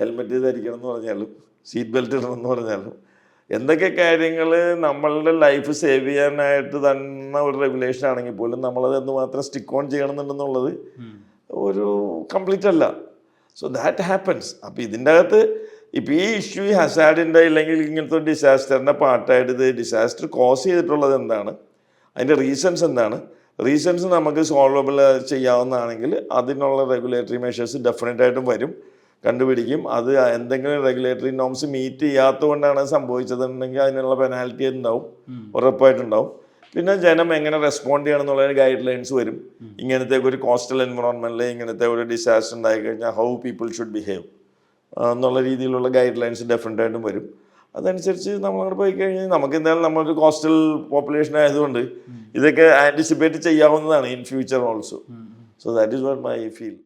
Helmet ധരിക്കണം എന്ന് പറഞ്ഞാലും സീറ്റ് ബെൽറ്റ് ഇടണം എന്ന് പറഞ്ഞാലും. എന്തൊക്കെ കാര്യങ്ങൾ നമ്മളുടെ ലൈഫ് സേവ് ചെയ്യാനായിട്ട് തന്നെ ഒരു റെഗുലേഷൻ ആണെങ്കിൽ പോലും നമ്മളത് എന്തുമാത്രം സ്റ്റിക്ക് ഓൺ ചെയ്യണമെന്നുണ്ടെന്നുള്ളത് ഒരു കംപ്ലീറ്റ് അല്ല. സോ ദാറ്റ് ഹാപ്പൻസ് അപ്പോൾ ഇതിന്റെ അകത്ത് ഇപ്പം ഈ ഇഷ്യൂ ഈ ഹസാഡിന്റെ ഇല്ലെങ്കിൽ ഇങ്ങനത്തെ ഒരു ഡിസാസ്റ്ററിന്റെ പാർട്ടായിട്ട് ഇത് ഡിസാസ്റ്റർ കോസ് ചെയ്തിട്ടുള്ളത് എന്താണ്? അതിന്റെ റീസൺസ് എന്താണ്? റീസൺസ് നമുക്ക് സോൾവബിൾ ചെയ്യാവുന്നതാണെങ്കിൽ അതിനുള്ള റെഗുലേറ്ററി മെഷേഴ്സ് ഡെഫിനറ്റായിട്ടും വരും. കണ്ടുപിടിക്കും. അത് എന്തെങ്കിലും റെഗുലേറ്ററി നോംസ് മീറ്റ് ചെയ്യാത്തതുകൊണ്ടാണ് സംഭവിച്ചതെന്നുണ്ടെങ്കിൽ അതിനുള്ള പെനാൽറ്റി ഉണ്ടാവും. ഉറപ്പായിട്ടുണ്ടാവും. പിന്നെ ജനം എങ്ങനെ റെസ്പോണ്ട് ചെയ്യണം എന്നുള്ള ഗൈഡ് ലൈൻസ് വരും ഇങ്ങനത്തെ ഒരു കോസ്റ്റൽ എൻവറോൺമെന്റിൽ ഇങ്ങനത്തെ ഒരു ഡിസാസ്റ്റർ ഉണ്ടായി കഴിഞ്ഞാൽ ഹൗ പീപ്പിൾ ഷുഡ് ബിഹേവ് എന്നുള്ള രീതിയിലുള്ള ഗൈഡ് ലൈൻസ് ഡെഫിനറ്റ് ആയിട്ടും വരും. അതനുസരിച്ച് നമ്മളവിടെ പോയി കഴിഞ്ഞാൽ നമുക്ക് എന്തായാലും നമ്മളൊരു കോസ്റ്റൽ പോപ്പുലേഷൻ ആയതുകൊണ്ട് ഇതൊക്കെ ആന്റിസിപ്പേറ്റ് ചെയ്യാവുന്നതാണ് in future also so that is what my feel